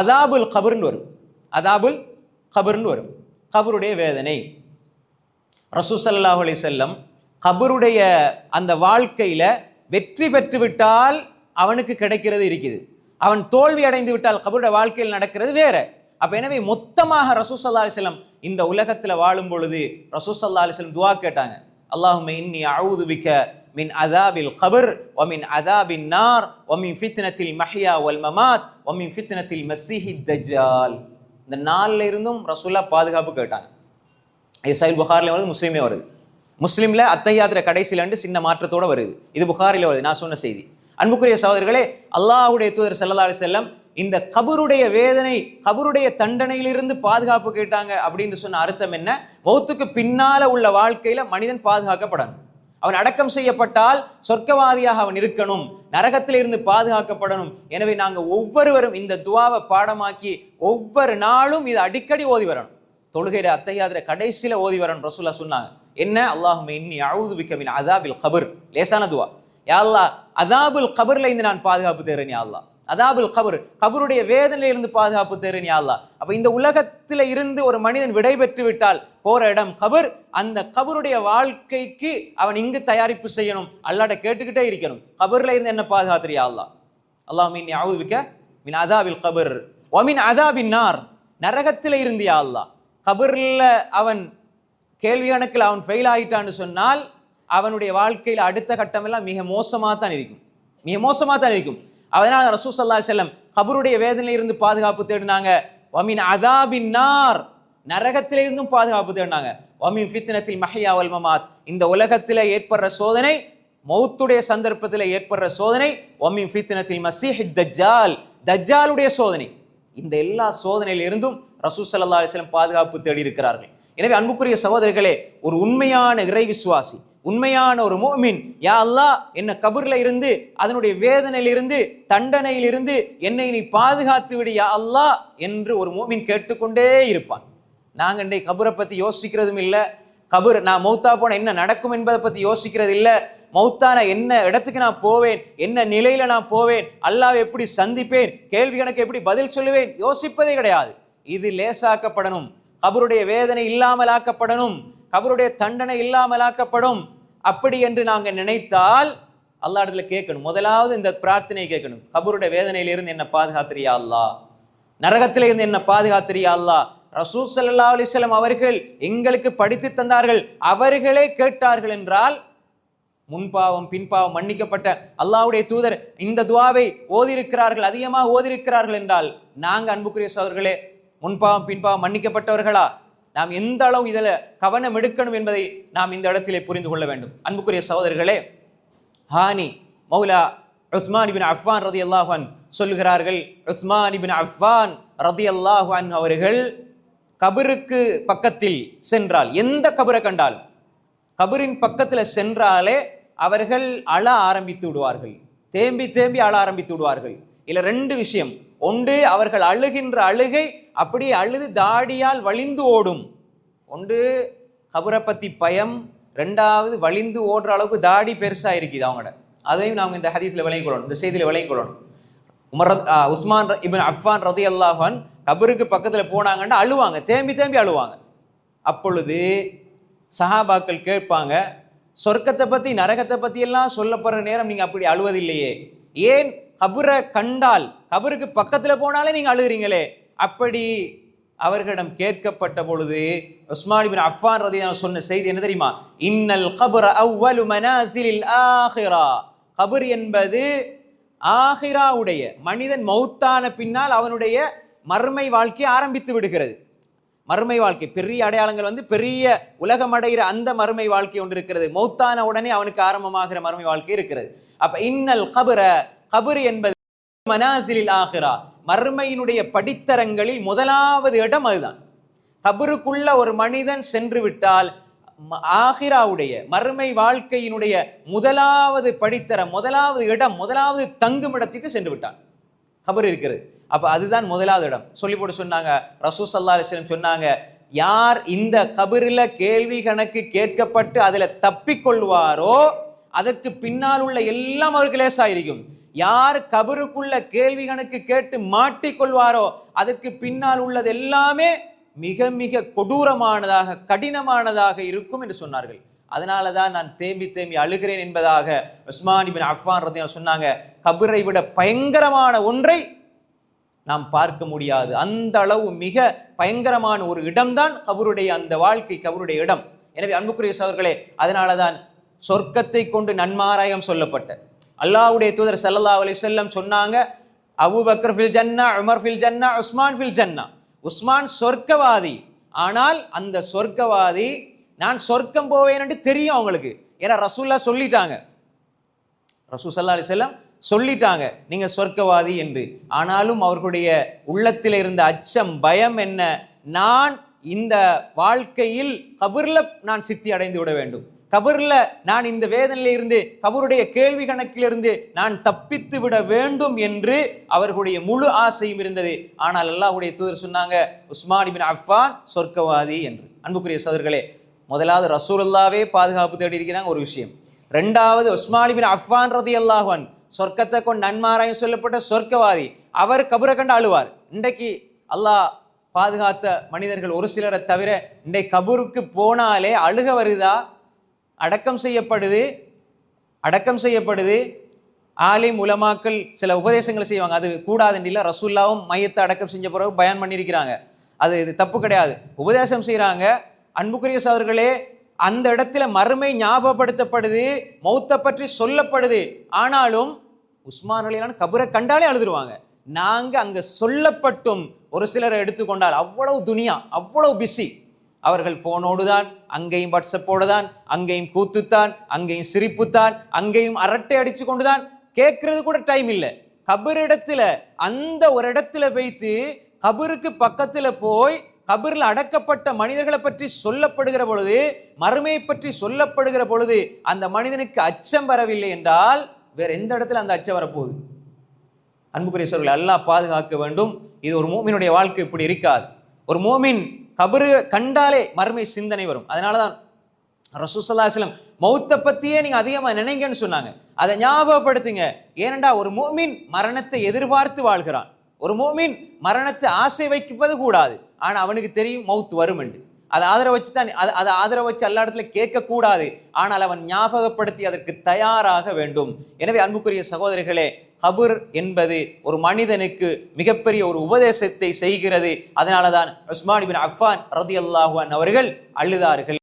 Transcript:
அதாபுல் கபர்னு வரும். அதாபுல் கபர்னு வரும். கபருடைய வேதனை. ரசூசல்லாஹ் அலி செல்லம் கபருடைய அந்த வாழ்க்கையில் வெற்றி பெற்று விட்டால் அவனுக்கு கிடைக்கிறது இருக்குது. அவன் தோல்வி அடைந்து விட்டால் கபருடைய வாழ்க்கையில் நடக்கிறது வேற. அப்போ எனவே மொத்தமாக ரசூசல்லா அலிஸ்லம் இந்த உலகத்தில் வாழும் பொழுது ரசூசல்லா அலிஸ்லம் துவா கேட்டாங்க. அல்லாஹுமே இன்னி அவுதுபிக்க மின் அதாபில் கபர் ஒமின் அதாபின் நார் ஒமின் ஃபித்னத்தில் மஹியா வல் மமாத் ஒமின் ஃபித்னத்தில் மசிஹி தஜால் இந்த நாளில் இருந்தும் ரசூல்லா பாதுகாப்பு கேட்டாங்க. இது சைல் புகாரில் வருது முஸ்லீமே வருது. முஸ்லீமில் அத்தையாத்திர கடைசியிலண்டு சின்ன மாற்றத்தோடு வருது. இது புகாரில் வருது நான் சொன்ன செய்தி. அன்புக்குரிய சகோதரர்களே அல்லாஹுடைய தூதர் ஸல்லல்லாஹு செல்லம் இந்த கபருடைய வேதனை கபருடைய தண்டனையிலிருந்து பாதுகாப்பு கேட்டாங்க அப்படின்னு சொன்ன அர்த்தம் என்ன? மௌத்துக்கு பின்னால உள்ள வாழ்க்கையில மனிதன் பாதுகாக்கப்படணும். அவன் அடக்கம் செய்யப்பட்டால் சொர்க்கவாதியாக அவன் இருக்கணும். நரகத்திலிருந்து பாதுகாக்கப்படணும். எனவே நாங்கள் ஒவ்வொருவரும் இந்த துவாவை பாடமாக்கி ஒவ்வொரு நாளும் இதை அடிக்கடி ஓதி வரணும். தொழுகையில அத்தையாதிர கடைசியில ஓதி வரணும் ரசூல்லா சொன்னாங்க. என்ன? அல்லாஹும் இன்னி அழுது பிக்கமின் அதாபில் கபர். லேசான துவா. யா அல்லாஹ் அதாபுல் கபர்ல இருந்து நான் பாதுகாப்பு தேர்றேன் யா அல்லாஹ். அதாபுல் கபர். கபருடைய வேதனையிலிருந்து பாதுகாப்பு தேறேன் யா அப்போ இந்த உலகத்தில் இருந்து ஒரு மனிதன் விடை பெற்று விட்டால் போற இடம் கபர். அந்த கபருடைய வாழ்க்கைக்கு அவன் இங்கு தயாரிப்பு செய்யணும். அல்லாட கேட்டுக்கிட்டே இருக்கணும். கபரில் இருந்து என்ன பாதுகாத்துறியா அல்லா அல்லா மீன் யாவுவிக்க மின் அதாபில் கபர். ஒமின் அதாபின் நார். நரகத்தில் இருந்து யா அல்லாஹ் கபரில் அவன் கேள்வி கணக்கில் அவன் ஃபெயில் ஆயிட்டான்னு சொன்னால் அவனுடைய வாழ்க்கையில் அடுத்த கட்டமெல்லாம் மிக மோசமாக தான் இருக்கும். மிக மோசமாக தான் இருக்கும். அதனால ரசூ சல்லா செல்லம் கபருடைய வேதனையிலிருந்து பாதுகாப்பு தேடினாங்க. வமின் அதாபின் நார். நரகத்திலிருந்தும் பாதுகாப்பு தேடினாங்க. வமின் ஃபித்னத்தில் மஹியா வல்மமாத் இந்த உலகத்தில் ஏற்படுற சோதனை மௌத்துடைய சந்தர்ப்பத்தில் ஏற்படுற சோதனை ஒமின் ஃபித்னத்தில் மசீஹ் தஜ்ஜால் தஜ்ஜாலுடைய சோதனை. இந்த எல்லா சோதனையிலிருந்தும் ரசூ சல்லா அலிஸ்லம் பாதுகாப்பு தேடி இருக்கிறார்கள் எனவே அன்புக்குரிய சகோதரர்களே ஒரு உண்மையான இறை விசுவாசி உண்மையான ஒரு மோமின். யா அல்லாஹ் என்ன கபூரில் இருந்து அதனுடைய வேதனையிலிருந்து தண்டனையிலிருந்து என்னை நீ பாதுகாத்து விடு யா அல்லாஹ் என்று ஒரு மோமின் கேட்டுக்கொண்டே இருப்பான். நாங்கள் இன்றைக்கு கபரை பற்றி யோசிக்கிறதும் இல்லை. கபர் நான் மௌத்தா போனால் என்ன நடக்கும் என்பதை பற்றி யோசிக்கிறது இல்லை. மௌத்தான என்ன இடத்துக்கு நான் போவேன் என்ன நிலையில் நான் போவேன் அல்லாஹ் எப்படி சந்திப்பேன் கேள்வி கணக்கு எப்படி பதில் சொல்லுவேன் யோசிப்பதே கிடையாது. இது லேசாக்கப்படணும். கபருடைய வேதனை இல்லாமலாக்கப்படணும் கபருடைய தண்டனை இல்லாமலாக்கப்படும். அப்படி என்று நாங்கள் நினைத்தால் அல்லாஹ் இடத்துல கேட்கணும். முதலாவது இந்த பிரார்த்தனை கேட்கணும். கபருடைய வேதனையிலிருந்து என்ன பாதுகாத்திரியா அல்லா நரகத்தில இருந்து என்ன பாதுகாத்திரியா அல்லாஹ்? ரசூல் சல்லா அலிஸ்லாம் அவர்கள் எங்களுக்கு படித்து தந்தார்கள். அவர்களே கேட்டார்கள் என்றால் முன்பாவம் பின்பாவம் மன்னிக்கப்பட்ட அல்லாஹ்வுடைய தூதர் இந்த துவாவை ஓதியிருக்கிறார்கள் அதிகமாக ஓதியிருக்கிறார்கள் என்றால் நாங்கள் அன்புக்குரிய சோதர்களே முன்பாவம் பின்பாவம் மன்னிக்கப்பட்டவர்களா? நாம் எந்த அளவு இதில் கவனம் எடுக்கணும் என்பதை நாம் இந்த இடத்திலே புரிந்து கொள்ள வேண்டும். அன்புக்குரிய சகோதரர்களே ஹானி மௌலா உஸ்மான் பின் அஃபான் ரதி அல்லாஹான் சொல்கிறார்கள் உஸ்மான் பின் அஃபான் ரதி அல்லாஹான் அவர்கள் கபருக்கு பக்கத்தில் சென்றால் எந்த கபரை கண்டால் கபரின் பக்கத்தில் சென்றாலே அவர்கள் அழ ஆரம்பித்து விடுவார்கள். தேம்பி தேம்பி அழ ஆரம்பித்து விடுவார்கள். இல்லை ரெண்டு விஷயம் ஒன்று அவர்கள் அழுகின்ற அழுகை அப்படியே அழுது தாடியால் வழிந்து ஓடும். ஒன்று கபரை பற்றி பயம் ரெண்டாவது வழிந்து ஓடுற அளவுக்கு தாடி பெருசாக இருக்குது அவங்களோட. அதையும் நாம் இந்த ஹதீஸ்ல விளங்கிக் கொள்ளணும் இந்த செய்தியில் விளங்கிக் கொள்ளணும். உமர் ஆ, உஸ்மான் ர- அஃபான் ரதி அல்லாஹான் கபருக்கு பக்கத்தில் போனாங்கன்னா அழுவாங்க தேம்பி தேம்பி அழுவாங்க. அப்பொழுது சஹாபாக்கள் கேட்பாங்க சொர்க்கத்தை பற்றி நரகத்தை பற்றியெல்லாம் எல்லாம் சொல்லப்படுற நேரம் நீங்கள் அப்படி அழுவதில்லையே. ஏன் கபரை கண்டால் கபருக்கு பக்கத்தில் போனாலே நீங்கள் அழுகிறீங்களே. அப்படி அவர்களிடம் கேட்கப்பட்ட பொழுது உஸ்மான் பின் அஃபான் ரதியான சொன்ன செய்தி என்ன தெரியுமா? இன்னல் கபுர அவ்வலு மனாசிலில் ஆஹிரா. கபர் என்பது ஆஹிராவுடைய மனிதன் மௌத்தான பின்னால் அவனுடைய மறுமை வாழ்க்கை ஆரம்பித்து விடுகிறது. மறுமை வாழ்க்கை பெரிய அடையாளங்கள் வந்து பெரிய உலகம் அடைகிற அந்த மறுமை வாழ்க்கை ஒன்று இருக்கிறது. மௌத்தான உடனே அவனுக்கு ஆரம்பமாகிற மறுமை வாழ்க்கை இருக்கிறது. அப்ப இன்னல் கபுர கபர் என்பது மனாசிலில் ஆகிறா மறுமையினுடைய படித்தரங்களில் முதலாவது இடம் அதுதான். கபருக்குள்ள ஒரு மனிதன் சென்று விட்டால் ஆகிராவுடைய மறுமை வாழ்க்கையினுடைய முதலாவது படித்தரம் முதலாவது இடம் முதலாவது தங்கும் இடத்துக்கு சென்று விட்டான். கபர் இருக்கிறது. அப்ப அதுதான் முதலாவது இடம். சொல்லி போட்டு சொன்னாங்க ரசூ சல்லா அலிஸ்லம் சொன்னாங்க யார் இந்த கபரில் கேள்வி கணக்கு கேட்கப்பட்டு அதுல தப்பிக்கொள்வாரோ அதற்கு பின்னால் உள்ள எல்லாம் அவருக்கு லேசாயிருக்கும். யார் கபருக்குள்ள கேள்வி கணக்கு கேட்டு மாட்டிக்கொள்வாரோ அதற்கு பின்னால் உள்ளது எல்லாமே மிக மிக கொடூரமானதாக கடினமானதாக இருக்கும் என்று சொன்னார்கள். அதனால தான் நான் தேம்பி தேம்பி அழுகிறேன் என்பதாக உஸ்மான் இபின் அஃபான் ரதியான் சொன்னாங்க. கபரை விட பயங்கரமான ஒன்றை நாம் பார்க்க முடியாது. அந்த அளவு மிக பயங்கரமான ஒரு இடம்தான் கபருடைய அந்த வாழ்க்கை கபருடைய இடம். எனவே அன்புக்குரிய சகோதரர்களே அதனால தான் சொர்க்கத்தை கொண்டு நன்மாராயம் சொல்லப்பட்ட அல்லாவுடைய தூதர் சல்லா அலி செல்லம் சொன்னாங்க அபூபக்கர் ஃபில் ஜன்னா உமர் ஃபில் ஜன்னா உஸ்மான் ஃபில் ஜன்னா. உஸ்மான் சொர்க்கவாதி. ஆனால் அந்த சொர்க்கவாதி நான் சொர்க்கம் போவேன் என்று தெரியும் அவங்களுக்கு. ஏன்னா ரசூல்லா சொல்லிட்டாங்க. ரசூ சல்லா அலிசல்லாம் சொல்லிட்டாங்க நீங்க சொர்க்கவாதி என்று. ஆனாலும் அவர்களுடைய உள்ளத்தில் இருந்த அச்சம் பயம் என்ன? நான் இந்த வாழ்க்கையில் கபர்ல நான் சித்தி அடைந்து விட வேண்டும். கபரில் நான் இந்த வேதனையிலிருந்து கபருடைய கேள்வி கணக்கிலிருந்து நான் தப்பித்து விட வேண்டும் என்று அவர்களுடைய முழு ஆசையும் இருந்தது. ஆனால் அல்லாஹுடைய தூதர் சொன்னாங்க உஸ்மான் இபின் அஃபான் சொர்க்கவாதி என்று. அன்புக்குரிய சோதர்களே முதலாவது ரசூலுல்லாவே பாதுகாப்பு தேடி இருக்கிறாங்க ஒரு விஷயம். ரெண்டாவது உஸ்மான் பின் அஃபான் ரதி அல்லாஹன் சொர்க்கத்தை கொண்டு நன்மாராயம் சொல்லப்பட்ட சொர்க்கவாதி. அவர் கபரை கண்டு அழுவார். இன்றைக்கு அல்லாஹ் பாதுகாத்த மனிதர்கள் ஒரு சிலரை தவிர இன்றைக்கு கபருக்கு போனாலே அழுக வருதா? அடக்கம் செய்யப்படுது அடக்கம் செய்யப்படுது. ஆலிம் உலமாக்கள் சில உபதேசங்களை செய்வாங்க. அது கூடாத இல்லை ரசூல்லாவும் மையத்தை அடக்கம் செஞ்ச பிறகு பயன் பண்ணியிருக்கிறாங்க. அது இது தப்பு கிடையாது. உபதேசம் செய்கிறாங்க அன்புக்குரிய சவர்களே அந்த இடத்துல மறுமை ஞாபகப்படுத்தப்படுது மௌத்தை பற்றி சொல்லப்படுது. ஆனாலும் உஸ்மான் அலிலான கபரை கண்டாலே அழுதுருவாங்க. நாங்கள் அங்கே சொல்லப்பட்டும். ஒரு சிலரை எடுத்துக்கொண்டால் அவ்வளவு துனியா அவ்வளவு பிஸி அவர்கள் ஃபோனோடு தான் அங்கேயும் வாட்ஸ்அப்போடு தான் அங்கேயும் கூத்துத்தான் அங்கேயும் சிரிப்புத்தான் அங்கேயும் அரட்டை அடித்து கொண்டு தான் கேட்கறது கூட டைம் இல்லை. கபரிடத்துல அந்த ஒரு இடத்துல வைத்து கபருக்கு பக்கத்தில் போய் கபரில் அடக்கப்பட்ட மனிதர்களை பற்றி சொல்லப்படுகிற பொழுது மறுமையை பற்றி சொல்லப்படுகிற பொழுது அந்த மனிதனுக்கு அச்சம் வரவில்லை என்றால் வேற எந்த இடத்துல அந்த அச்சம் வரப்போகுது? அன்புக்குரிய சோழர்கள் அல்லாஹ் பாதுகாக்க வேண்டும். இது ஒரு மூமினுடைய வாழ்க்கை இப்படி இருக்காது. ஒரு மூமின் கபரு கண்டாலே மறுமை சிந்தனை வரும். அதனால தான் ரசூசல்லாஸ்லம் மௌத்தை பற்றியே நீங்கள் அதிகமாக நினைங்கன்னு சொன்னாங்க. அதை ஞாபகப்படுத்துங்க. ஏனண்டா ஒரு மூமின் மரணத்தை எதிர்பார்த்து வாழ்கிறான். ஒரு மூமின் மரணத்தை ஆசை வைக்கப்பது கூடாது. ஆனால் அவனுக்கு தெரியும் மௌத் வரும் என்று. அதை ஆதரவு வச்சு தான் அதை அதை ஆதரவு வச்சு எல்லா இடத்துல கேட்கக்கூடாது. ஆனால் அவன் ஞாபகப்படுத்தி அதற்கு தயாராக வேண்டும். எனவே அன்புக்குரிய சகோதரிகளே கபர் என்பது ஒரு மனிதனுக்கு மிகப்பெரிய ஒரு உபதேசத்தை செய்கிறது. அதனால தான் உஸ்மான் பின் அஃபான் ரதி அவர்கள் அழுதார்கள்.